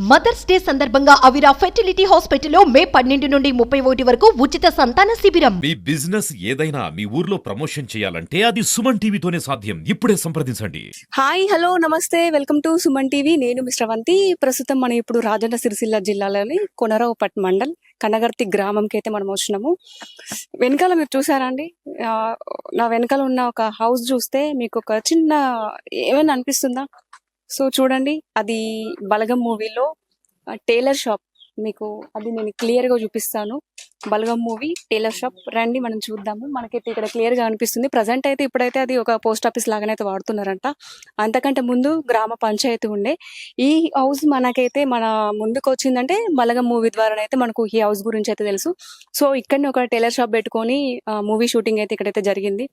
Mothers day సందర్భంగా అవిరా fertility హాస్పిటల్లో మే పన్నెండు నుండి ముప్పై ఒకటి వరకు ఉచిత సంతాన శిబిరం. మీ బిజినెస్ ఏదైనా మీ ఊర్లో ప్రమోషన్ చేయాలంటే అది సుమన్ టీవీతోనే సాధ్యం. ఇప్పుడే సంప్రదించండి. హాయ్ హలో నమస్తే. Welcome to Suman TV. నేను మిస్టర్ వంతి ప్రస్తుతం మనం ఇప్పుడు రాజన్న సిరిసిల్ల జిల్లాలోని కొనరావుపట్ మండల్ కనగర్తి గ్రామంకి అయితే మనం వచ్చినాము. వెనకాల మీరు చూసారా అండి? ఆ, నా వెనకాల ఉన్న ఒక హౌస్ చూస్తే మీకు ఒక చిన్న ఏమైనా అనిపిస్తుందా? సో చూడండి అది బలగం మూవీలో టైలర్ షాప్. మీకు అది నేను క్లియర్గా చూపిస్తాను. Balagam movie tailor shop. రండి మనం చూద్దాము. మనకైతే ఇక్కడ క్లియర్గా అనిపిస్తుంది. ప్రజెంట్ అయితే ఇప్పుడైతే అది ఒక పోస్ట్ ఆఫీస్ లాగానే అయితే వాడుతున్నారంట. అంతకంటే ముందు గ్రామ పంచాయతీ ఉండే. ఈ హౌస్ మనకైతే మన ముందుకు వచ్చిందంటే బలగం మూవీ ద్వారా అయితే మనకు ఈ హౌస్ గురించి అయితే తెలుసు. సో ఇక్కడనే ఒక టైలర్ షాప్ పెట్టుకొని మూవీ షూటింగ్ అయితే ఇక్కడైతే జరిగింది.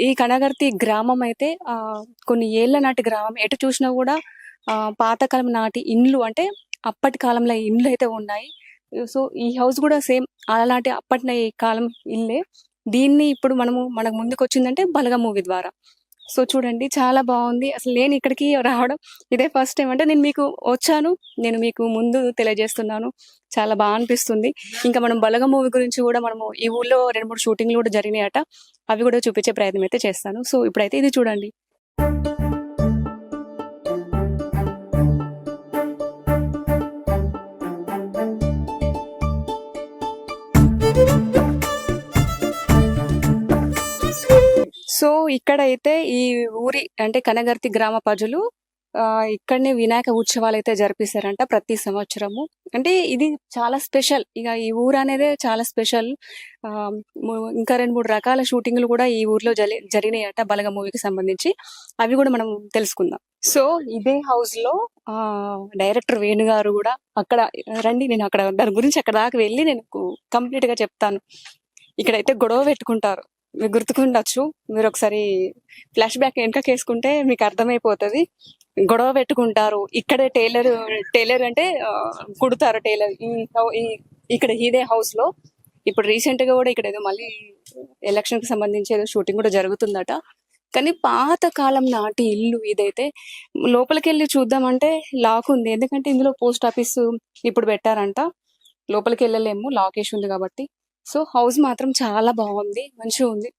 ఈ కనగర్తి గ్రామం అయితే ఆ, కొన్ని ఏళ్ళ నాటి గ్రామం. ఎటు చూసినా కూడా ఆ, పాతకాలం నాటి ఇండ్లు అంటే అప్పటి కాలంలో ఇండ్లు అయితే ఉన్నాయి. సో ఈ హౌస్ కూడా సేమ్ అలాంటి అప్పటి కాలం ఇల్లే. దీన్ని ఇప్పుడు మనము మనకు ముందుకు వచ్చిందంటే బలగ మూవీ ద్వారా. సో చూడండి చాలా బాగుంది. అసలు నేను ఇక్కడికి రావడం ఇదే ఫస్ట్ టైం. అంటే నేను మీకు వచ్చాను నేను మీకు ముందు తెలియజేస్తున్నాను. చాలా బాగా అనిపిస్తుంది. ఇంకా మనం బలగ మూవీ గురించి కూడా మనము ఈ ఊళ్ళో రెండు మూడు షూటింగ్లు కూడా జరిగినాయట. అవి కూడా చూపించే ప్రయత్నం అయితే చేస్తాను. సో ఇప్పుడైతే ఇది చూడండి. సో ఇక్కడైతే ఈ ఊరి అంటే కనగర్తి గ్రామ ప్రజలు ఆ, ఇక్కడనే వినాయక ఉత్సవాలు అయితే జరిపిస్తారంట ప్రతి సంవత్సరము. అంటే ఇది చాలా స్పెషల్. ఇక ఈ ఊరు అనేది చాలా స్పెషల్. ఆ, ఇంకా రెండు మూడు రకాల షూటింగ్లు కూడా ఈ ఊర్లో జరి జరిగినాయట బలగ మూవీకి సంబంధించి. అవి కూడా మనం తెలుసుకుందాం. సో ఇదే హౌస్లో ఆ డైరెక్టర్ వేణు గారు కూడా అక్కడ రండి నేను అక్కడ దాని గురించి అక్కడ దాకా వెళ్ళి నేను కంప్లీట్గా చెప్తాను. ఇక్కడైతే గొడవ పెట్టుకుంటారు. మీరు గుర్తుకుండొచ్చు. మీరు ఒకసారి ఫ్లాష్ బ్యాక్ వెనకకేసుకుంటే మీకు అర్థమైపోతుంది గొడవ పెట్టుకుంటారు. ఇక్కడే టైలర్ టైలర్ అంటే కుడతారు టైలర్. ఈ ఇక్కడ ఇదే హౌస్లో ఇప్పుడు రీసెంట్గా కూడా ఇక్కడ ఏదో మళ్ళీ ఎలక్షన్కి సంబంధించి ఏదో షూటింగ్ కూడా జరుగుతుందట. కానీ పాత కాలం నాటి ఇల్లు ఇదైతే లోపలికి వెళ్ళి చూద్దామంటే లాక్ ఉంది ఎందుకంటే ఇందులో పోస్ట్ ఆఫీస్ ఇప్పుడు పెట్టారంట. లోపలికి వెళ్ళలేము లాక్ వేసి ఉంది కాబట్టి. సో హౌస్ మాత్రం చాలా బాగుంది మంచిగా ఉంది.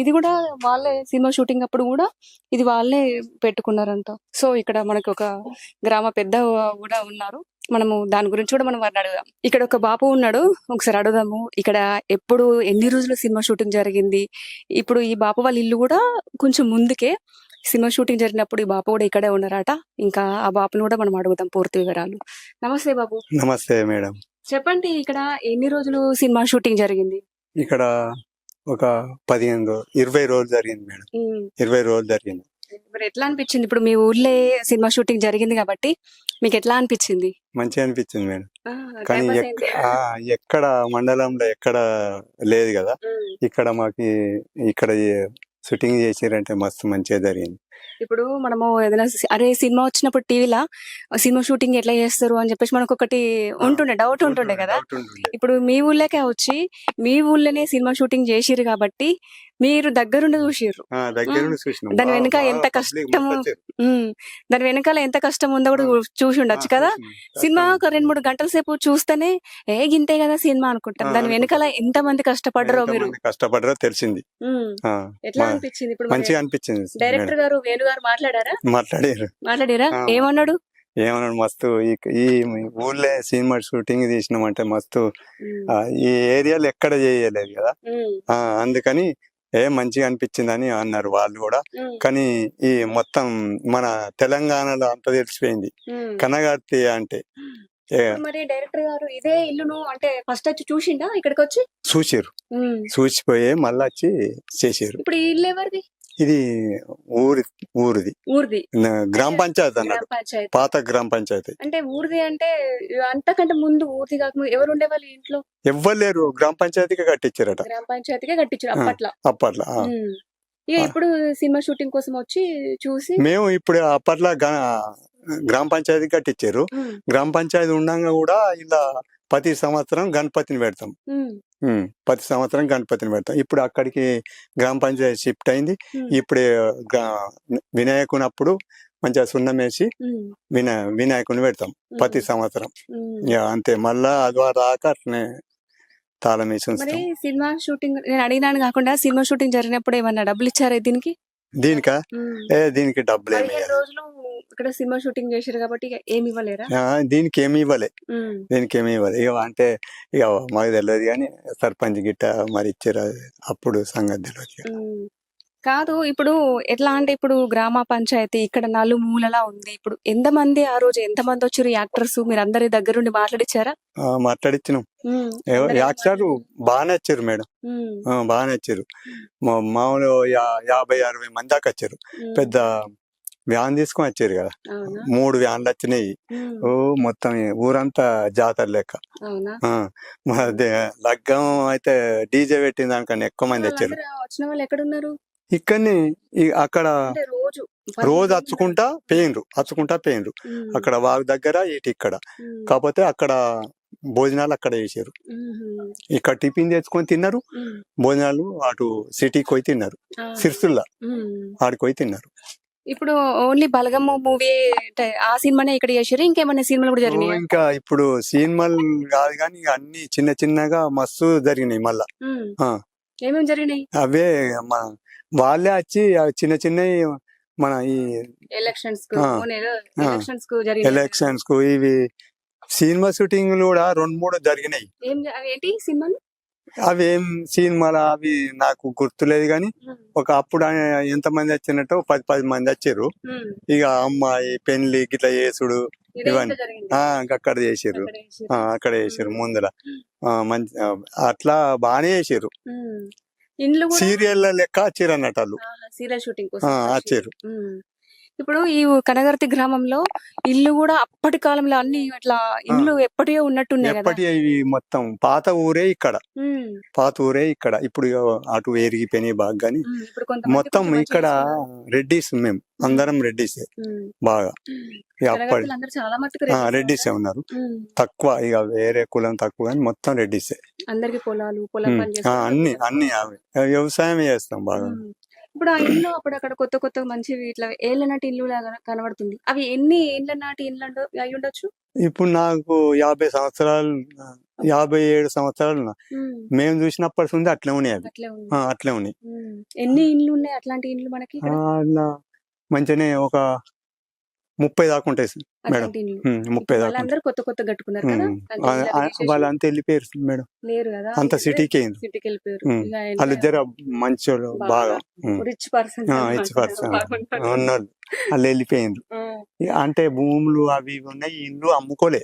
ఇది కూడా వాళ్ళే సినిమా షూటింగ్ అప్పుడు కూడా ఇది వాళ్ళే పెట్టుకున్నారంట. సో ఇక్కడ మనకు ఒక గ్రామ పెద్ద కూడా ఉన్నారు. మనము దాని గురించి కూడా మనం వారిని అడుగుదాం. ఇక్కడ ఒక బాపు ఉన్నాడు ఒకసారి అడుగుదాము. ఇక్కడ ఎప్పుడు ఎన్ని రోజులు సినిమా షూటింగ్ జరిగింది? ఇప్పుడు ఈ బాపు వాళ్ళ ఇల్లు కూడా కొంచెం ముందుకే సినిమా షూటింగ్ జరిగినప్పుడు ఈ బాపు కూడా ఇక్కడే ఉన్నారట. ఇంకా ఆ బాపుని కూడా మనం అడుగుదాం పూర్తి వివరాలు. నమస్తే బాబు నమస్తే మేడం. చెప్పండి ఇక్కడ ఎన్ని రోజులు సినిమా షూటింగ్ జరిగింది? ఇక్కడ ఒక పదిహేను ఇరవై రోజులు జరిగింది మేడం. ఇరవై రోజులు జరిగింది. మరి ఎట్లా అనిపించింది? ఇప్పుడు మీ ఊర్లే సినిమా షూటింగ్ జరిగింది కాబట్టి మీకు ఎట్లా అనిపించింది? మంచిగా అనిపించింది మేడం. కానీ ఎక్కడ మండలంలో ఎక్కడ లేదు కదా. ఇక్కడ మాకు ఇక్కడ షూటింగ్ చేసిరంటే మస్తు మంచిగా జరిగింది. ఇప్పుడు మనము ఏదైనా అరే సినిమా వచ్చినప్పుడు టీవీలో సినిమా షూటింగ్ ఎట్లా చేస్తారు అని చెప్పేసి మనకు ఒకటి ఉంటుండే డౌట్ ఉంటుండే కదా. ఇప్పుడు మీ ఊళ్ళకే వచ్చి మీ ఊళ్ళోనే సినిమా షూటింగ్ చేసిర్రు కాబట్టి మీరు దగ్గరుండి చూసిర్రు. చూసినాం. దాని వెనుక ఎంత. ఉమ్. దాని వెనకాల ఎంత కష్టం ఉందో కూడా. చూసి ఉండొచ్చు కదా. సినిమా కష్టం. ఒక రెండు మూడు గంటల సేపు చూస్తేనే ఏ గింతే కదా సినిమా అనుకుంటాం. దాని వెనకాల ఎంత మంది కష్టపడ్డారో మీరు. కష్టపడ్డారో తెలిసింది. ఎట్లా అనిపించింది ఇప్పుడు మంచిగా అనిపించింది డైరెక్టర్ గారు వేణు గారు మాట్లాడారా? మాట్లాడారు. మాట్లాడారా. ఏమన్నాడు? ఏమన్నాడు? మస్తు ఈ- ఊళ్ళో సినిమా షూటింగ్ తీసినామంటే మస్తు ఈ ఏరియాలో ఎక్కడ చేయలేదు కదా. అందుకని ఏ మంచిగా అనిపించిందని అన్నారు వాళ్ళు కూడా. కానీ ఈ మొత్తం మన తెలంగాణలో అంత తెలిసిపోయింది. కనగర్తి అంటే మరి డైరెక్టర్ గారు ఇదే ఇల్లును అంటే ఫస్ట్ వచ్చి చూసిండా ఇక్కడికి వచ్చి చూసిర్రు ఉమ్. చూసిపోయి మళ్ళీ వచ్చి చేసారు ఇప్పుడు ఈ ఇల్లు ఎవరిది ఇది ఊరి ఊరిది. ఊరిది. గ్రామ పంచాయతీ అన్నాడు పాత గ్రామ పంచాయతీ. అంటే ఊరిది అంటే అంతకంటే ముందు ఊరిది కాకముందు ఎవరు ఉండేవాళ్ళు ఇంట్లో? ఎవ్వరు లేరు. గ్రామ పంచాయతీకి కట్టించారట గ్రామ పంచాయతీగా కట్టించారు. అప్పట్లో. అప్పట్లో. ఇక. ఇప్పుడు సినిమా షూటింగ్ కోసం వచ్చి చూసి మేము ఇప్పుడు అప్పట్లో గ్రామ పంచాయతీ కట్టించారు. గ్రామ పంచాయతీ ఉండగా కూడా ఇలా ప్రతి సంవత్సరం గణపతిని పెడతాం. ప్రతి సంవత్సరం గణపతిని పెడతాం. ఇప్పుడు అక్కడికి గ్రామ పంచాయతీ షిఫ్ట్ అయింది. ఇప్పుడు వినాయకునప్పుడు మంచిగా సున్నం వేసి వినా వినాయకుని పెడతాం ప్రతి సంవత్సరం. అంతే. మళ్ళా అది రాక అట్నే తాళం వేసి ఉంచుతాం సినిమా షూటింగ్ నేను అడిగినాను కాకుండా సినిమా షూటింగ్ జరిగినప్పుడు ఏమన్నా డబ్బులు ఇచ్చారా దీనికి? దీనికా. ఏ దీనికి డబ్బులు ఏమి రోజులు ఇక్కడ సినిమా షూటింగ్ చేశారు కాబట్టి ఏమి ఇవ్వలేరా? దీనికి ఏమి ఇవ్వలే. దీనికి ఏమి ఇవ్వలే. ఇక అంటే ఇక మాకు తెలియదు కానీ సర్పంచ్ గిట్ట మరి ఇచ్చారు అప్పుడు సంగతి తెలియదు. కాదు ఇప్పుడు ఎట్లా అంటే ఇప్పుడు గ్రామ పంచాయతీ ఇక్కడ నలుమూలలా ఉంది. ఇప్పుడు ఎంతమంది ఆ రోజు ఎంతమంది వచ్చారు యాక్టర్స్? మీరు అందరి దగ్గరుండి మాట్లాడిచ్చారా? మాట్లాడిచ్చినాం. యాక్టర్ బాగానే వచ్చారు మేడం. బాగానే వచ్చారు. మామూలు యాభై అరవై మంది దాకా వచ్చారు. పెద్ద వ్యాన్ తీసుకొని వచ్చారు కదా. మూడు వ్యాన్లు వచ్చినాయి. ఓ మొత్తం ఊరంతా జాతర లెక్క. లగ్గం అయితే డీజే పెట్టిన దానికన్నా ఎక్కువ మంది వచ్చారు. ఇక్కడని అక్కడ రోజు అచ్చుకుంటా పెయిన్రు అచ్చుకుంటా పెయిన్రు ఉమ్, అక్కడ వాగు దగ్గర ఇటు ఇక్కడ. కాకపోతే అక్కడ భోజనాలు అక్కడ ఉమ్, ఇక్కడ టిఫిన్ తెచ్చుకొని తిన్నారు. భోజనాలు అటు సిటీకి పోయి తిన్నారు. సిరిసిల్ల. ఆడికి పోయి తిన్నారు. ఇప్పుడు ఓన్లీ బలగమ్మ మూవీ ఆ సినిమానే ఇక్కడ చేసారు ఇంకేమైనా సినిమాలు కూడా జరిగినాయి? ఇంకా ఇప్పుడు సినిమాలు కాదు కానీ అన్ని చిన్న చిన్నగా మస్తు జరిగినాయి మళ్ళా. ఏమేమి జరిగినాయి? అవే మన వాళ్ళే వచ్చి చిన్న చిన్నవి మన ఈ ఎలక్షన్స్. ఎలక్షన్స్కు ఎలక్షన్స్కు ఇవి సినిమా షూటింగ్లు కూడా రెండు మూడు జరిగినాయి. ఏంటి సినిమాలు? అవి ఏం సినిమాలు అవి నాకు గుర్తులేదు కానీ ఒక అప్పుడు ఎంత మంది వచ్చినట్టు పది పది మంది వచ్చారు. ఇక అమ్మాయి పెళ్ళి గిట్ల చేసుడు ఇవన్నీ. అక్కడ చేసారు అక్కడ చేసిర్రు. ఆ, అక్కడ చేసారు ముందర. మంచి అట్లా బాగానే చేసారు సీరియల్ లెక్క వచ్చారు అన్నట్టు వాళ్ళు. వచ్చారు. ఇప్పుడు ఈ కనగర్తి గ్రామంలో ఇల్లు కూడా అప్పటి కాలంలో అన్ని అట్లా ఇల్లు ఎప్పటియో ఉన్నట్టున్నాయి ఎప్పటి మొత్తం పాత ఊరే ఇక్కడ. పాత ఊరే ఇక్కడ ఇప్పుడు అటు ఎరిగిపోయినాయి బాగా కానీ కొంతమంది మొత్తం ఇక్కడ. రెడ్డిస్ మేము అందరం రెడ్డిసే. బాగా అప్పటి రెడ్డిసే? ఉన్నారు. తక్కువ ఇక వేరే కులం తక్కువ కానీ మొత్తం రెడ్డిసే అందరికి పొలాలు పొలం అన్ని. అన్ని అవే వ్యవసాయం చేస్తాం బాగా. ఇప్పుడు ఆ ఇల్లు అప్పుడు అక్కడ కొత్త కొత్త మంచివి ఇట్లా ఏళ్ళ నాటి ఇల్లు లాగా కనబడుతుంది. అవి ఎన్ని ఏళ్ళ నాటి ఇల్లు అంటూ- అయి ఉండొచ్చు? ఇప్పుడు నాకు యాభై సంవత్సరాలు యాభై ఏడు సంవత్సరాలు. మేము చూసినప్పటి నుండి అట్లే ఉన్నాయి అవి. అట్లే ఉన్నాయి. ఎన్ని ఇల్లు ఉన్నాయి అట్లాంటి ఇల్లు మనకి మంచిగానే ఒక ముప్పై దాకా ఉంటాయి మేడం. ముప్పై దాకా కొత్త కొత్త కట్టుకున్నారు వాళ్ళంతా వెళ్ళిపోయారు మేడం. అంత సిటీకి ఉమ్. ఇక వాళ్ళు మంచి బాగా. రిచ్ పర్సన్ ఉన్నోళ్ళు వాళ్ళు వెళ్ళిపోయిండ్రు. ఇక అంటే భూములు అవి ఇవి ఉన్నాయి ఇల్లు అమ్ముకోలే.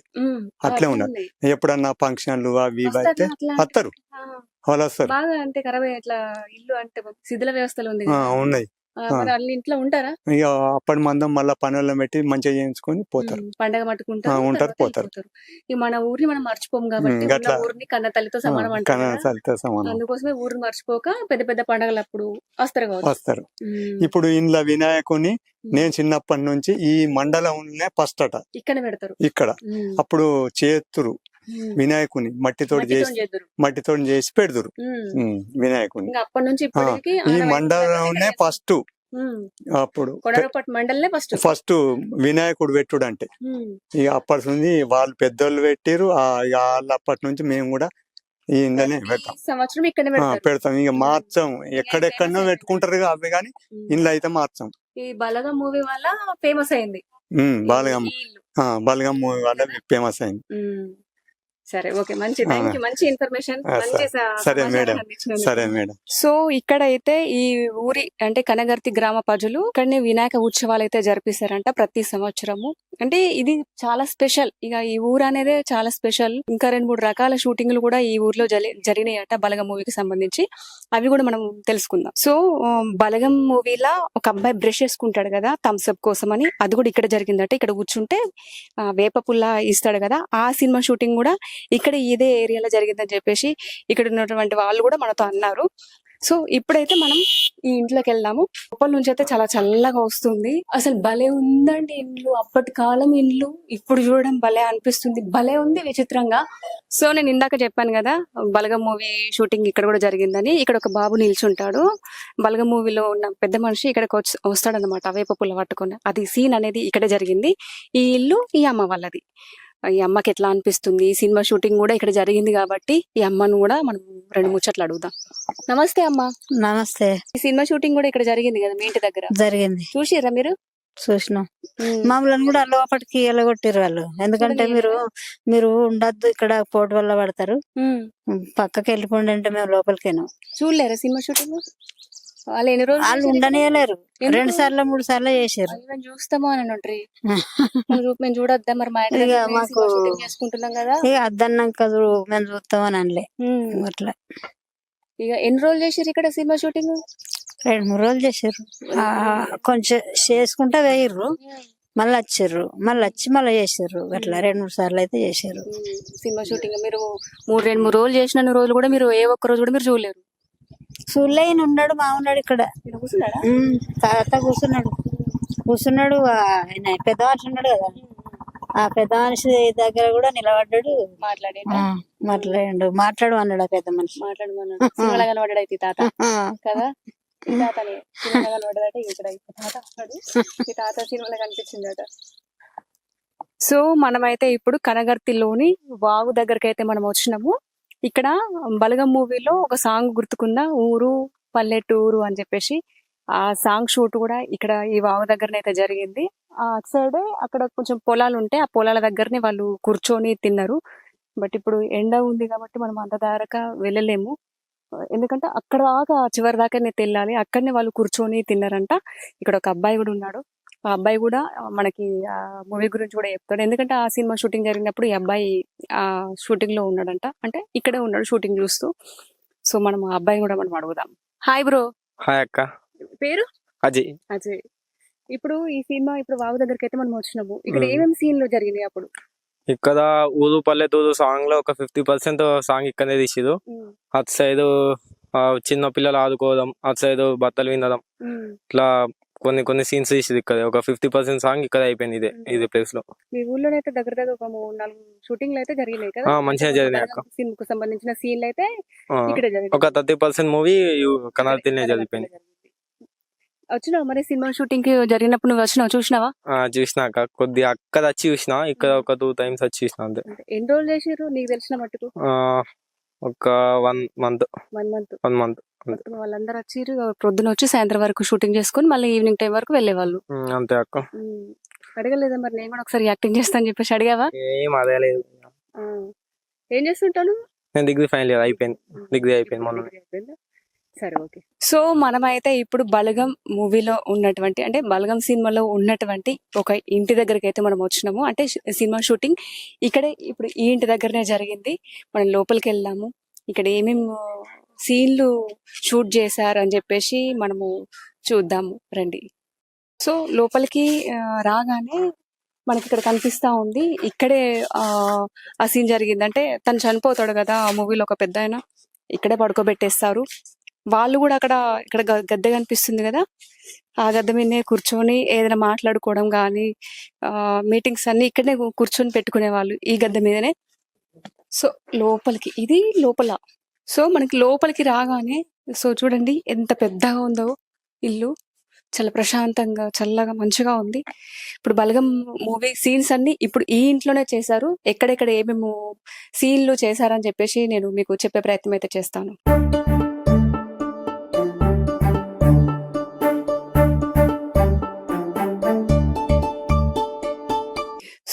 అట్లే ఉన్నారు. ఎప్పుడన్నా ఫంక్షన్లు అవి ఇవి అయితే వస్తారు. వాళ్ళు వస్తారు. బాగా అంటే ఖరాబ్ ఇట్లా ఇల్లు అంటే శిథిల వ్యవస్థలో. ఉన్నాయి. వాళ్ళు ఇంట్లో ఉంటారా? ఇక అప్పటి మందం మళ్ళా పనుల్లో పెట్టి మంచిగా చేయించుకొని పోతారు. పండగ మట్టుకుంటారు. ఆ, ఉంటారు, పోతారు. ఈ మన ఊరిని మనం మర్చిపోం కాబట్టి ఉన్న. ఊరిని కన్న తల్లితో సమానం అంటారు. చలితో సమానం. అందుకోసమే ఊరిని మర్చిపోక పెద్ద పెద్ద వస్తారు కావచ్చు. వస్తారు. ఉమ్, ఇప్పుడు ఇంట్లో వినాయకుని నేను చిన్నప్పటి నుంచి ఈ మండలంలోనే ఫస్ట్ అట. ఇక్కడ పెడతారు. ఇక్కడ. అప్పుడు చేతురు. వినాయకుని మట్టితోని చేసి. మట్టితోటి చేసి పెడదురు. వినాయకుని. ఇంకా అప్పటి నుంచి ఇప్పటికి ఈ మండలంలోనే ఫస్ట్ అప్పుడు ఫస్ట్ ఫస్ట్ వినాయకుడు పెట్టుడు అంటే ఇక అప్పటి నుంచి వాళ్ళు పెద్దోళ్ళు పెట్టిరు వాళ్ళు అప్పటి నుంచి మేము కూడా ఈ ఇంట్లోనే పెడతాం సంవత్సరం ఇక్కడ పెడతాం. ఇక మార్చాం. ఎక్కడెక్కడనో పెట్టుకుంటారు అవి కానీ. ఇంట్లో అయితే మార్చాం. ఈ బలగం మూవీ వల్ల ఫేమస్ అయింది. బాలగమ్మ బాలగమ్మ వాళ్ళ ఫేమస్ అయింది. సరే ఓకే. మంచి. థ్యాంక్ యూ మంచి ఇన్ఫర్మేషన్. మంచి సరే. మేడం. సరే మేడం. సో ఇక్కడైతే ఈ ఊరి అంటే కనగర్తి గ్రామ ప్రజలు ఇక్కడనే వినాయక ఉత్సవాలు అయితే జరిపిస్తారంట ప్రతి సంవత్సరము. అంటే ఇది చాలా స్పెషల్. ఇక ఈ ఊరు అనేది చాలా స్పెషల్. ఇంకా రెండు మూడు రకాల షూటింగ్లు కూడా ఈ ఊర్లో జరి- జరిగినాయట బలగం మూవీకి సంబంధించి. అవి కూడా మనం తెలుసుకుందాం. సో బలగం మూవీలా ఒక అబ్బాయి బ్రష్ వేసుకుంటాడు కదా థమ్స్ అప్ కోసం అని అది కూడా ఇక్కడ జరిగిందట. ఇక్కడ కూర్చుంటే ఆ, వేప పుల్ల ఇస్తాడు కదా. ఆ సినిమా షూటింగ్ కూడా ఇక్కడ ఇదే ఏరియాలో జరిగిందని చెప్పేసి ఇక్కడ ఉన్నటువంటి వాళ్ళు కూడా మనతో అన్నారు. సో ఇప్పుడైతే మనం ఈ ఇంట్లోకి వెళ్దాము. లోపల నుంచి అయితే చాలా చల్లగా వస్తుంది. అసలు భలే ఉందండి ఇల్లు. అప్పటి కాలం ఇల్లు. ఇప్పుడు చూడడం భలే అనిపిస్తుంది. భలే ఉంది విచిత్రంగా. సో నేను ఇందాక చెప్పాను కదా బలగం మూవీ షూటింగ్ ఇక్కడ కూడా జరిగిందని. ఇక్కడ ఒక బాబు నిల్చుంటాడు. బలగం మూవీలో ఉన్న పెద్ద మనిషి ఇక్కడికి వచ్చి వస్తాడనమాట వేప పుల్ల పట్టుకుని. అది సీన్ అనేది ఇక్కడే జరిగింది. ఈ ఇల్లు ఈ అమ్మ వాళ్ళది. ఈ అమ్మకి ఎట్లా అనిపిస్తుంది? ఈ సినిమా షూటింగ్ కూడా ఇక్కడ జరిగింది కాబట్టి ఈ అమ్మను కూడా మనం రెండు ముచ్చట్లు అడుగుదాం. నమస్తే అమ్మ. నమస్తే. ఈ సినిమా షూటింగ్ కూడా ఇక్కడ జరిగింది కదా మీ ఇంటి దగ్గర? జరిగింది. చూసిర్రా మీరు? చూసినాం. మామూలను కూడా లోపలికి ఎలగొట్టిరు వాళ్ళు. ఎందుకంటే మీరు మీరు ఉండద్దు ఇక్కడ పోటు వల్ల పడతారు. పక్కకి వెళ్ళిపోండి అంటే మేము లోపలికేను? చూడలేరా సినిమా షూటింగ్? వాళ్ళు ఎన్ని రోజులు వాళ్ళు చేశారు ఎందుకు? రెండు సార్లు మూడు సార్లు మేము చూస్తామా అని అంటారు మేము చూడొద్దా? మరి మా మాకు- చేసుకుంటున్నాం కదా. ఇక అద్దన్నాక మేము చూస్తామని అనలే. అట్లా. ఇక ఎన్ని రోజులు చేసారు ఇక్కడ సినిమా షూటింగ్ రెండు మూడు రోజులు చేసారు కొంచెం చేసుకుంటా వేయర్రు. మళ్ళీ వచ్చిర్రు మళ్ళీ వచ్చి మళ్ళీ చేసారు అట్లా రెండు మూడు సార్లు అయితే చేసారు సినిమా షూటింగ్ మీరు మూడు రెండు మూడు రోజులు చేసిన రోజులు కూడా మీరు ఏ ఒక్క రోజు కూడా మీరు చూడలేరు. ఈయన ఉన్నాడు మా ఉన్నాడు ఇక్కడ తాత కూర్చున్నాడు. కూర్చున్నాడు ఆయన పెద్ద మనిషి ఉన్నాడు కదా. ఆ పెద్ద మనిషి దగ్గర కూడా నిలబడ్డాడు. మాట్లాడే మాట్లాడాడు. మాట్లాడు అన్నాడు ఆ పెద్ద మనిషి. మాట్లాడమన్నాడు. కనబడ్డాడు అయితే తాత. కదా? ఈ తాతనే సినిమాలో కనబడ్డాడట ఇక్కడ ఈ తాత. ఈ తాత సినిమాలో కనిపించిందట. సో మనమైతే ఇప్పుడు కనగర్తిలోని వాగు దగ్గరికి అయితే మనం వచ్చినాము. ఇక్కడ బలగం మూవీలో ఒక సాంగ్ గుర్తుకుందా? ఊరు పల్లెటూరు అని చెప్పేసి. ఆ సాంగ్ షూట్ కూడా ఇక్కడ ఈ వాగు దగ్గరనే అయితే జరిగింది. ఆ అటు సైడ్ అక్కడ కొంచెం పొలాలు ఉంటే ఆ పొలాల దగ్గరనే వాళ్ళు కూర్చొని తిన్నారు. బట్ ఇప్పుడు ఎండ ఉంది కాబట్టి మనం అంత దాకా వెళ్ళలేము. ఎందుకంటే అక్కడ దాకా చివరి దాకా నేను వెళ్ళాలి. అక్కడనే వాళ్ళు కూర్చొని తిన్నారంట. ఇక్కడ ఒక అబ్బాయి కూడా ఉన్నాడు. ఆ అబ్బాయి కూడా మనకి ఆ మూవీ గురించి కూడా చెప్తాడు. ఎందుకంటే ఆ సినిమా షూటింగ్ జరిగినప్పుడు ఈ అబ్బాయి ఆ షూటింగ్లో ఉన్నాడంట. అంటే ఇక్కడే ఉన్నాడు షూటింగ్ చూస్తూ. సో మనం ఆ అబ్బాయిని కూడా మనం అడుగుదాం. Hi bro. హాయ్ అక్క. పేరు? అజయ్. అజయ్. ఇప్పుడు ఈ సినిమా ఇప్పుడు వాగు దగ్గరికి అయితే మనం వచ్చినాము. ఇక్కడ మ్మ్. ఏమేమి సీన్లు జరిగినాయి అప్పుడు? ఇక్కడ ఊరు పల్లెటూరు సాంగ్లో ఒక ఫిఫ్టీ పర్సెంట్ సాంగ్ ఇక్కడనే తీసిరు అటు సైడ్ చిన్న పిల్లలు ఆడుకోవడం అటు సైడ్ బట్టలు వినడం. ఇట్లా కొన్ని కొన్ని సీన్స్ తీసిరు ఇక్కడ. ఒక ఫిఫ్టీ పర్సెంట్ సాంగ్ ఇక్కడ అయిపోయింది ఇదే ఇదే ప్లేస్లో. మీ ఊర్లోనే అయితే దగ్గర దగ్గర ఒక మూడు నాలుగు షూటింగ్లు అయితే జరిగినాయి కదా? మంచిగా జరిగినాయి అక్క. సినిమా కు సంబంధించిన సీన్లు అయితే ఇక్కడ ఒక థర్టీ పర్సెంట్ మూవీ కనర్తినే జరిగిపోయింది వచ్చినావు మరి సినిమా షూటింగ్కి? జరిగినప్పుడు నువ్వు వచ్చినావు? చూసినావా? ఆ, చూసినాక కొద్దిగా అక్కడ వచ్చి చూసిన ఇక్కడ ఒక టూ టైమ్స్ వచ్చి చూసిన అంతే. ఎన్ని రోజులు చేసారు నీకు తెలిసిన మట్టుకు? ఆ, ఒక one month one month one month వాళ్ళందరూ వచ్చిర్రు ప్రొద్దున వచ్చి సాయంత్రం వరకు షూటింగ్ చేసుకొని మళ్ళీ ఈవినింగ్ టైం వరకు వెళ్ళేవాళ్ళు. అంతే అక్క. అడగలేదా మరి? నేను కూడా ఒకసారి యాక్టింగ్ చేస్తాను చెప్పేసి అడిగావా? ఏం అదే లేదు ఆ. ఏం చేస్తుంటాను? నేను డిగ్రీ ఫైనల్ ఇయర్ అయిపోయింది. డిగ్రీ అయిపోయింది మొన్న? సరే ఓకే. సో మనమైతే ఇప్పుడు బలగం మూవీలో ఉన్నటువంటి అంటే బలగం సినిమాలో ఉన్నటువంటి ఒక ఇంటి దగ్గరికి అయితే మనం వచ్చినాము. అంటే సినిమా షూటింగ్ ఇక్కడే ఇప్పుడు ఈ ఇంటి దగ్గరనే జరిగింది. మనం లోపలికి వెళ్ళాము ఇక్కడ ఏమేమి సీన్లు షూట్ చేశారు అని చెప్పేసి మనము చూద్దాము రండి. సో లోపలికి రాగానే మనకి ఇక్కడ కనిపిస్తా ఉంది ఇక్కడే ఆ ఆ సీన్ జరిగిందంటే తను చనిపోతాడు కదా ఆ మూవీలో ఒక పెద్ద ఆయన ఇక్కడే పడుకోబెట్టేస్తారు. వాళ్ళు కూడా అక్కడ ఇక్కడ గ- గద్దె కనిపిస్తుంది కదా ఆ గద్దె మీదనే కూర్చొని ఏదైనా మాట్లాడుకోవడం కానీ మీటింగ్స్ అన్ని ఇక్కడనే కూర్చొని పెట్టుకునే వాళ్ళు ఈ గద్దె మీదనే. సో లోపలికి ఇది లోపల. సో మనకి లోపలికి రాగానే సో చూడండి ఎంత పెద్దగా ఉందో ఇల్లు. చాలా ప్రశాంతంగా చల్లగా మంచిగా ఉంది. ఇప్పుడు బలగం మూవీ సీన్స్ అన్ని ఇప్పుడు ఈ ఇంట్లోనే చేశారు. ఎక్కడెక్కడ ఏమేమి సీన్లు చేశారని చెప్పేసి నేను మీకు చెప్పే ప్రయత్నం అయితే చేస్తాను.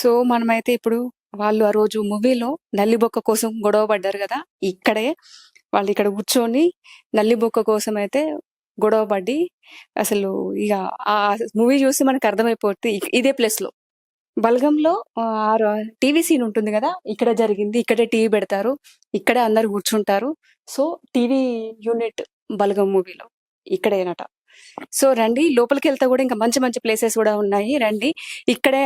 సో మనమైతే ఇప్పుడు వాళ్ళు ఆ రోజు మూవీలో నల్లిబొక్క కోసం గొడవ పడ్డారు కదా ఇక్కడే వాళ్ళు ఇక్కడ కూర్చొని నల్లిబొక్క కోసం అయితే గొడవ పడి అసలు ఇక ఆ మూవీ చూసి మనకు అర్థమైపోతుంది ఇదే ప్లేస్లో. బలగంలో టీవీ సీన్ ఉంటుంది కదా ఇక్కడ జరిగింది ఇక్కడే టీవీ పెడతారు ఇక్కడే అందరు కూర్చుంటారు. సో టీవీ యూనిట్ బల్గం మూవీలో ఇక్కడేనట. సో రండి లోపలికి వెళ్తే కూడా ఇంకా మంచి మంచి ప్లేసెస్ కూడా ఉన్నాయి. రండి ఇక్కడే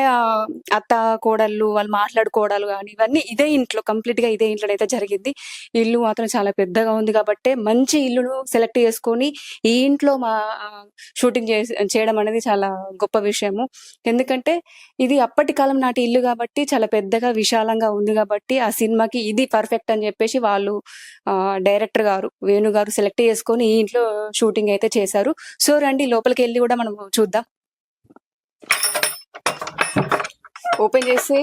అత్త కోడళ్ళు వాళ్ళు మాట్లాడుకోవడాలు కానీ ఇవన్నీ ఇదే ఇంట్లో కంప్లీట్గా ఇదే ఇంట్లో అయితే జరిగింది. ఇల్లు మాత్రం చాలా పెద్దగా ఉంది కాబట్టి మంచి ఇల్లును సెలెక్ట్ చేసుకొని ఈ ఇంట్లో మా షూటింగ్ చేయడం అనేది చాలా గొప్ప విషయము. ఎందుకంటే ఇది అప్పటి కాలం నాటి ఇల్లు కాబట్టి చాలా పెద్దగా విశాలంగా ఉంది కాబట్టి ఆ సినిమాకి ఇది పర్ఫెక్ట్ అని చెప్పేసి వాళ్ళు డైరెక్టర్ గారు వేణు గారు సెలెక్ట్ చేసుకొని ఈ ఇంట్లో షూటింగ్ అయితే చేశారు. సో రండి లోపలికి వెళ్ళి కూడా మనం చూద్దాం. ఓపెన్ చేస్తే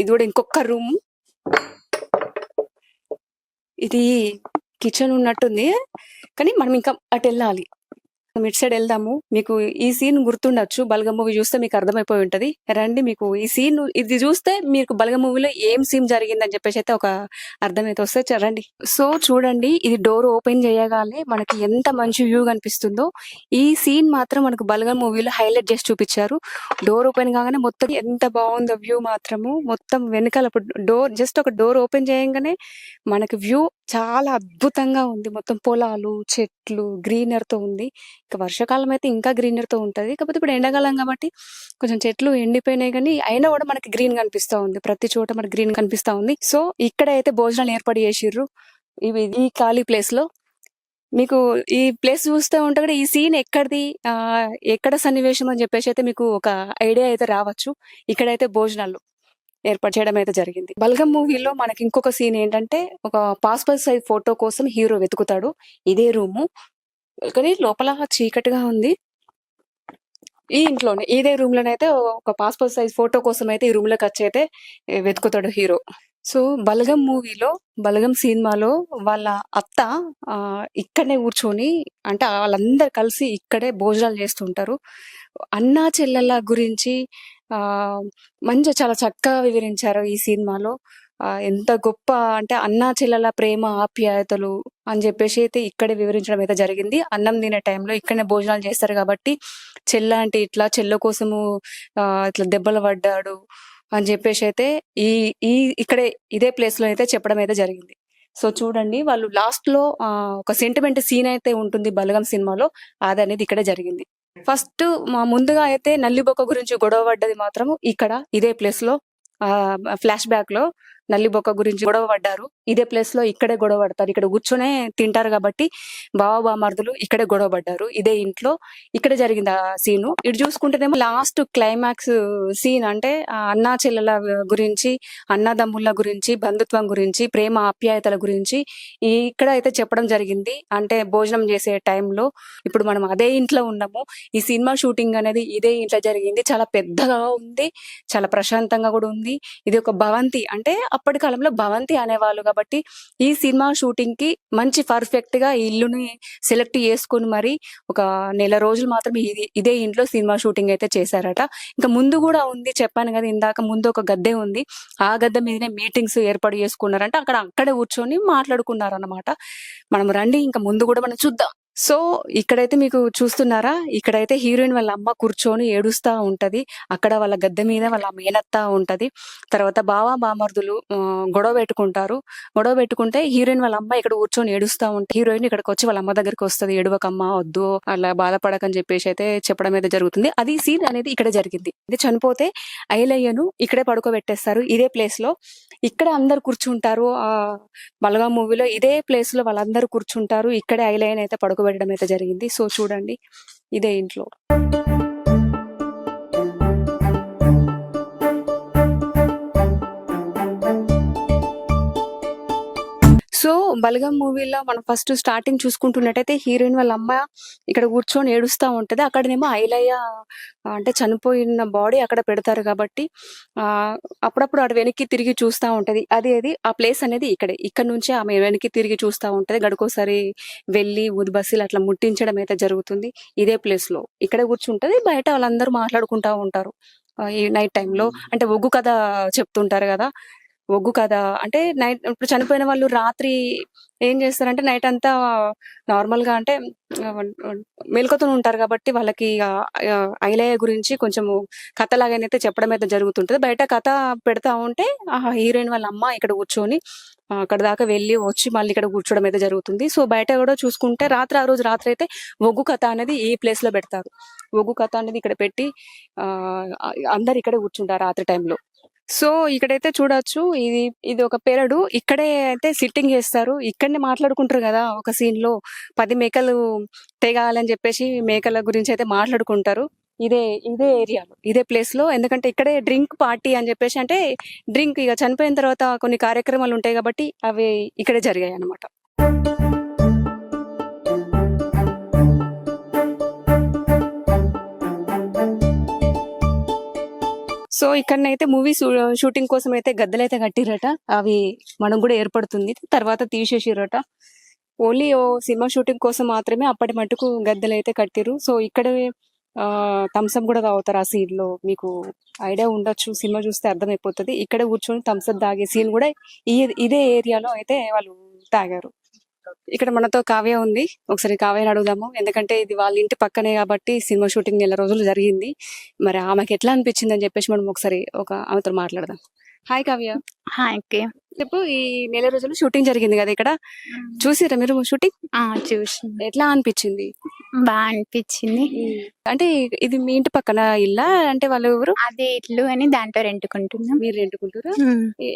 ఇది కూడా ఇంకొక రూమ్. ఇది కిచెన్ ఉన్నట్టుంది కానీ మనం ఇంకా అటు వెళ్ళాలి. మనం ఇటు సైడ్ వెళ్దాము. మీకు ఈ సీన్ గుర్తుండొచ్చు. బలగ మూవీ చూస్తే మీకు అర్థమైపోయి ఉంటది. రండి మీకు ఈ సీన్ ఇది చూస్తే మీకు బలగ మూవీలో ఏం సీన్ జరిగిందని చెప్పేసి అయితే ఒక అర్థమైతే వస్తే రండి. సో చూడండి. ఇది డోర్ ఓపెన్ చేయగానే మనకి ఎంత మంచి వ్యూ కనిపిస్తుందో. ఈ సీన్ మాత్రం మనకు బలగ మూవీలో హైలైట్ చేసి చూపించారు. డోర్ ఓపెన్ కాగానే మొత్తం ఎంత బాగుందో వ్యూ మాత్రము. మొత్తం వెనకాల డోర్ జస్ట్ ఒక డోర్ ఓపెన్ చేయగానే మనకి వ్యూ చాలా అద్భుతంగా ఉంది. మొత్తం పొలాలు చెట్లు గ్రీనర్తో ఉంది. ఇంకా వర్షాకాలం అయితే ఇంకా గ్రీనర్తో కాకపోతే ఇప్పుడు ఎండాకాలం కాబట్టి కొంచెం చెట్లు ఎండిపోయినాయి కానీ అయినా కూడా మనకి గ్రీన్ కనిపిస్తా ఉంది. ప్రతి చోట మనకి గ్రీన్ కనిపిస్తా ఉంది. సో ఇక్కడ అయితే భోజనాలు ఏర్పాటు చేసిర్రు. ఇవి ఈ ఖాళీ ప్లేస్లో. మీకు ఈ ప్లేస్ చూస్తే ఉంటే కూడా ఈ సీన్ ఎక్కడిది? ఆ ఎక్కడ సన్నివేశం అని చెప్పేసి అయితే మీకు ఒక ఐడియా అయితే రావచ్చు. ఇక్కడైతే భోజనాలు. ఏర్పాటు చేయడం అయితే జరిగింది. బల్గం మూవీలో మనకి ఇంకొక సీన్ ఏంటంటే ఒక పాస్పోర్ట్ సైజ్ ఫోటో కోసం హీరో వెతుకుతాడు. ఇదే రూము. కానీ లోపల చీకటిగా ఉంది. ఈ ఇంట్లోనే ఇదే రూమ్ లోనైతే ఒక పాస్పోర్ట్ సైజ్ ఫోటో కోసం అయితే ఈ రూమ్లోకి వచ్చి అయితే వెతుకుతాడు హీరో. సో బలగం మూవీలో బలగం సినిమాలో వాళ్ళ అత్త ఇక్కడనే కూర్చొని అంటే వాళ్ళందరు కలిసి ఇక్కడే భోజనాలు చేస్తుంటారు. అన్నా చెల్లెల గురించి ఆ మంచిగా చాలా చక్కగా వివరించారు ఈ సినిమాలో. ఆ, ఎంత గొప్ప అంటే అన్నా చెల్లెల ప్రేమ ఆప్యాయతలు అని చెప్పేసి అయితే ఇక్కడే వివరించడం అయితే జరిగింది. అన్నం తినే టైంలో ఇక్కడనే భోజనాలు చేస్తారు కాబట్టి చెల్ల అంటే ఇట్లా చెల్ల కోసము ఆ, ఇట్లా దెబ్బలు పడ్డాడు అని చెప్పేసి అయితే ఈ ఈ ఇక్కడే ఇదే ప్లేస్లో అయితే చెప్పడం అయితే జరిగింది. సో చూడండి వాళ్ళు లాస్ట్లో ఆ, ఒక సెంటిమెంట్ సీన్ అయితే ఉంటుంది బలగం సినిమాలో. అది అనేది ఇక్కడే జరిగింది. ఫస్ట్ మా ముందుగా అయితే నల్లిబొక్క గురించి గొడవ పడ్డది మాత్రం ఇక్కడ ఇదే ప్లేస్లో ఆ ఫ్లాష్ బ్యాక్లో. నల్లిబొక్క గురించి గొడవ పడ్డారు. ఇదే ప్లేస్లో ఇక్కడే గొడవ పడతారు. ఇక్కడ కూర్చొనే తింటారు కాబట్టి బావ బామర్దులు ఇక్కడే గొడవ పడ్డారు. ఇదే ఇంట్లో ఇక్కడ జరిగింది ఆ సీను ఇటు చూసుకుంటేనేమో లాస్ట్ క్లైమాక్స్ సీన్ అంటే ఆ అన్నా చెల్లెల గురించి అన్నదమ్ముల గురించి బంధుత్వం గురించి ప్రేమ ఆప్యాయతల గురించి ఇక్కడ అయితే చెప్పడం జరిగింది. అంటే భోజనం చేసే టైంలో ఇప్పుడు మనం అదే ఇంట్లో ఉన్నాము. ఈ సినిమా షూటింగ్ అనేది ఇదే ఇంట్లో జరిగింది. చాలా పెద్దగా ఉంది. చాలా ప్రశాంతంగా కూడా ఉంది. ఇది ఒక భవంతి. అంటే అప్పటి కాలంలో భవంతి అనేవాళ్ళు కాబట్టి ఈ సినిమా షూటింగ్కి మంచి పర్ఫెక్ట్గా ఇల్లుని సెలెక్ట్ చేసుకొని మరి ఒక నెల రోజులు మాత్రం ఇది ఇదే ఇంట్లో సినిమా షూటింగ్ అయితే చేశారట. ఇంకా ముందు కూడా ఉంది చెప్పాను కదా ఇందాక ముందు ఒక గద్దె ఉంది. ఆ గద్దె మీదనే మీటింగ్స్ ఏర్పాటు చేసుకున్నారంటే. అక్కడ అక్కడే కూర్చొని మాట్లాడుకున్నారు అన్నమాట మనం రండి ఇంకా ముందు కూడా మనం చూద్దాం. సో ఇక్కడైతే మీకు చూస్తున్నారా? ఇక్కడైతే హీరోయిన్ వాళ్ళ అమ్మ కూర్చొని ఏడుస్తా ఉంటది. అక్కడ వాళ్ళ గద్దె మీద వాళ్ళ మేనత్త ఉంటది. తర్వాత బావ బామర్దులు గొడవ పెట్టుకుంటారు. గొడవ పెట్టుకుంటే హీరోయిన్ వాళ్ళ అమ్మ ఇక్కడ కూర్చొని ఏడుస్తా ఉంటే హీరోయిన్ ఇక్కడికి వచ్చి వాళ్ళ అమ్మ దగ్గరికి వస్తది. ఏడవకమ్మ వద్దు అలా బాధపడకని చెప్పేసి అయితే చెప్పడం అయితే జరుగుతుంది. అది సీన్ అనేది ఇక్కడ జరిగింది. ఇది చనిపోతే ఐలయ్యను ఇక్కడే పడుకోబెట్టేస్తారు. ఇదే ప్లేస్లో ఇక్కడ అందరు కూర్చుంటారు. ఆ బలగా మూవీలో ఇదే ప్లేస్లో వాళ్ళందరూ కూర్చుంటారు. ఇక్కడే ఐలయ్యను అయితే పడుకో పడుకోబెట్టడం అయితే జరిగింది. సో చూడండి ఇదే ఇంట్లో. సో బలగం మూవీలో మనం ఫస్ట్ స్టార్టింగ్ చూసుకుంటున్నట్టయితే హీరోయిన్ వాళ్ళ అమ్మ ఇక్కడ కూర్చొని ఏడుస్తా ఉంటది. అక్కడనేమో ఐలయ్య అంటే చనిపోయిన బాడీ అక్కడ పెడతారు కాబట్టి ఆ అప్పుడప్పుడు అటు వెనక్కి తిరిగి చూస్తా ఉంటది. అది అది ఆ ప్లేస్ అనేది ఇక్కడే. ఇక్కడ నుంచి ఆమె వెనక్కి తిరిగి చూస్తా ఉంటది. గడుకోసారి వెళ్ళి ఊది బస్సులు అట్లా ముట్టించడం అయితే జరుగుతుంది. ఇదే ప్లేస్లో ఇక్కడే కూర్చుంటది. బయట వాళ్ళందరూ మాట్లాడుకుంటా ఉంటారు. ఈ నైట్ టైంలో. అంటే ఒగ్గు కథ చెప్తుంటారు కదా. ఒగ్గు కథ అంటే నైట్ ఇప్పుడు చనిపోయిన వాళ్ళు రాత్రి ఏం చేస్తారంటే నైట్ అంతా నార్మల్గా అంటే మేల్కొతూ ఉంటారు కాబట్టి వాళ్ళకి ఆ, ఐలయ్య గురించి కొంచెము కథలాగానైతే చెప్పడం అయితే జరుగుతుంటది. బయట కథ పెడతా ఉంటే ఆ హీరోయిన్ వాళ్ళ అమ్మ ఇక్కడ కూర్చొని అక్కడ దాకా వెళ్ళి వచ్చి మళ్ళీ ఇక్కడ కూర్చోవడం అయితే జరుగుతుంది. సో బయట కూడా చూసుకుంటే రాత్రి ఆ రోజు రాత్రి అయితే ఒగ్గు కథ అనేది ఈ ప్లేస్లో పెడతారు? ఒగ్గు కథ అనేది ఇక్కడ పెట్టి ఆ అందరు ఇక్కడ కూర్చుంటారు రాత్రి టైంలో సో ఇక్కడైతే చూడొచ్చు. ఇది ఇది ఒక పెరడు. ఇక్కడే అయితే సిట్టింగ్ చేస్తారు. ఇక్కడనే మాట్లాడుకుంటారు కదా ఒక సీన్లో పది మేకలు తెగాలని చెప్పేసి మేకల గురించి అయితే మాట్లాడుకుంటారు. ఇదే ఇదే ఏరియాలో ఇదే ప్లేస్లో ఎందుకంటే ఇక్కడే డ్రింక్ పార్టీ అని చెప్పేసి అంటే డ్రింక్ ఇక చనిపోయిన తర్వాత కొన్ని కార్యక్రమాలు ఉంటాయి కాబట్టి అవి ఇక్కడే జరిగాయి అన్నమాట సో ఇక్కడనైతే మూవీ షూటింగ్ కోసం అయితే గద్దెలైతే అయితే కట్టిరట అవి మనం కూడా ఏర్పడుతుంది. తర్వాత తీసేసిరట ఓన్లీ ఓ సినిమా షూటింగ్ కోసం మాత్రమే అప్పటి మటుకు గద్దెలు అయితే కట్టిరు సో ఇక్కడ థమ్స్అప్ కూడా తాగుతారు ఆ సీన్లో. మీకు ఐడియా ఉండొచ్చు సినిమా చూస్తే అర్థమైపోతుంది. ఇక్కడ కూర్చొని థమ్స్అప్ తాగే సీన్ కూడా ఈ ఇదే ఏరియాలో అయితే వాళ్ళు తాగారు. ఇక్కడ మనతో కావ్య ఉంది. ఒకసారి కావ్యని అడుగుదాము. ఎందుకంటే ఇది వాళ్ళ ఇంటి పక్కనే కాబట్టి సినిమా షూటింగ్ నెల రోజులు జరిగింది. మరి ఆమెకి ఎట్లా అనిపించింది అని చెప్పేసి మనం ఒకసారి ఒక ఆమెతో మాట్లాడదాం. హాయ్ కావ్య. హాయ్ చెప్పు ఈ నెల రోజులు షూటింగ్ జరిగింది కదా ఇక్కడ. చూసిరా మీరు షూటింగ్? చూసి ఎట్లా అనిపించింది? బాగా అనిపించింది. అంటే ఇది మీ ఇంటి పక్కన ఇల్లా? అంటే వాళ్ళు ఎవరు? అదే ఇల్లు అని దాంట్లో రెంటుకుంటున్నాం. మీరు రెంటుకుంటారా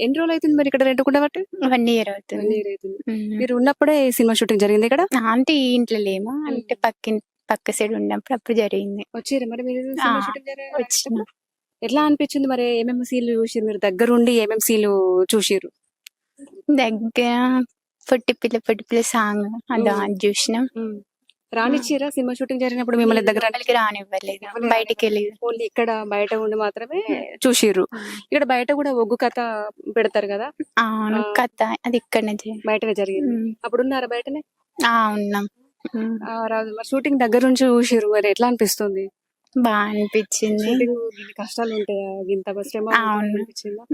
ఎన్ని రోజులు అవుతుంది మరి ఇక్కడ రెంటుకుంటా బట్టి వన్ ఇయర్ అవుతుంది. ఉమ్. మీరు ఉన్నప్పుడే సినిమా షూటింగ్ జరిగింది ఇక్కడ? అంటే ఈ ఇంట్లో లేము. అంటే పక్క పక్క సైడ్ ఉన్నప్పుడు అప్పుడు జరిగింది. వచ్చిర్రా మరి మీరు ఎట్లా అనిపించింది మరి ఏమేమి సీన్లు చూసిరు మీరు దగ్గరుండి ఏమేమి సీన్లు చూసిరు దగ్గర పొట్టి పిల్ల పొట్టి పిల్ల సాంగ్ అది. చూసినాం. రానిచ్చిరా సినిమా షూటింగ్ జరిగినప్పుడు మిమ్మల్ని దగ్గర రానివ్వలేదు. బయటికి వెళ్ళి. ఓన్లీ ఇక్కడ బయట ఉండి మాత్రమే చూసిర్రు. ఇక్కడ బయట కూడా ఒగ్గు కథ పెడతారు కదా? అవును ఆ. కథ అది ఇక్కడనే. బయటనే జరిగింది. అప్పుడు ఉన్నారా బయటనే? ఆ ఉన్నాం. షూటింగ్ దగ్గర నుంచి చూసిర్రు. మరి ఎట్లా అనిపిస్తుంది? బాగా అనిపించింది కష్టాలు ఉంటాయా ఇంత శ్రమ. అనిపించిందా.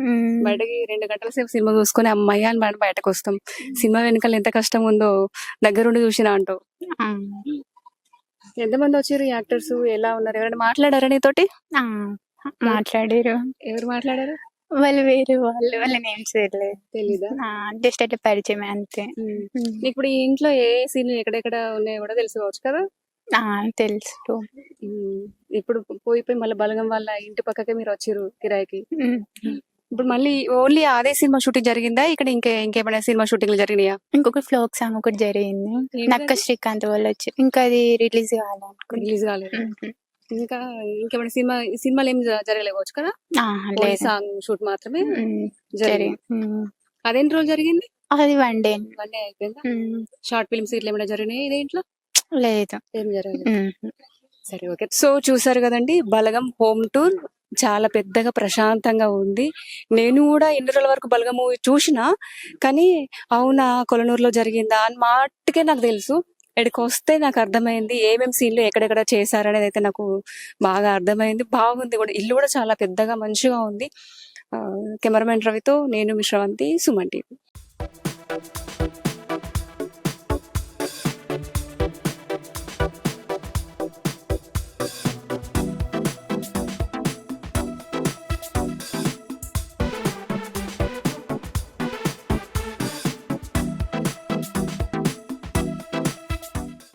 బయటకి రెండు గంటల సేపు సినిమా చూసుకొని అమ్మాయి అని బయట బయటకు వస్తాం సినిమా వెనకాల ఎంత కష్టం ఉందో దగ్గరుండి చూసినా అంటావు. ఆ. ఎంతమంది వచ్చారు యాక్టర్స్? ఎలా ఉన్నారు? ఎవరైనా మాట్లాడారా నీతోటి. మాట్లాడారు. ఎవరు మాట్లాడారు? వాళ్ళు వేరే వాళ్ళు. వాళ్ళ నేమ్స్ తెలియదు తెలీదా? జస్ట్ అట్లా పరిచయం అంతే. ఇప్పుడు ఈ ఇంట్లో ఏ సీన్ ఎక్కడెక్కడ ఉన్నాయో కూడా తెలుసుకోవచ్చు కదా? తెలుసు. ఇప్పుడు పోయి పోయి మళ్ళీ బలగం వాళ్ళ ఇంటి పక్కకే మీరు వచ్చిర్రు కిరాయికి. ఇప్పుడు మళ్ళీ ఓన్లీ అదే సినిమా షూటింగ్ జరిగిందా? ఇక్కడ ఇంకే ఇంకేమైనా సినిమా షూటింగ్లు జరిగినాయా? ఇంకొక ఫ్లోక్ సాంగ్ ఒకటి జరిగింది? నక్క శ్రీకాంత్ వాళ్ళు వచ్చి ఇంకా అది రిలీజ్ కావాలనుకుంటున్నాను రిలీజ్ కాలేదు. ఇంకా ఇంకేమైనా సినిమా సినిమాలు ఏం జరగలేవచ్చు కదా? సాంగ్ షూట్ మాత్రమే జరిగింది. అదేంటి రోజు జరిగింది? అది వన్ డే. వన్ డే అయిపోయిందా? షార్ట్ ఫిల్మ్స్ ఇట్లా ఏమైనా జరిగినాయి ఇదేంట్లో? లేదు? ఏం జరగలేదు. ఉమ్. సరే ఓకే. సో చూసారు కదండి బలగం హోమ్ టూర్ చాలా పెద్దగా ప్రశాంతంగా ఉంది. నేను కూడా ఎన్ని రోజుల వరకు బలగం మూవీ చూసిన కానీ అవునా కొలనూరులో జరిగిందా అని మాటకే నాకు తెలుసు. ఇక్కడికి వస్తే నాకు అర్థమైంది ఏమేం సీన్లు ఎక్కడెక్కడ చేశారనేది అయితే నాకు బాగా అర్థమైంది. బాగుంది కూడా. ఇల్లు కూడా చాలా పెద్దగా మంచిగా ఉంది. కెమెరామెన్ రవితో నేను మిశ్రవంతి సుమన్ టీవీ.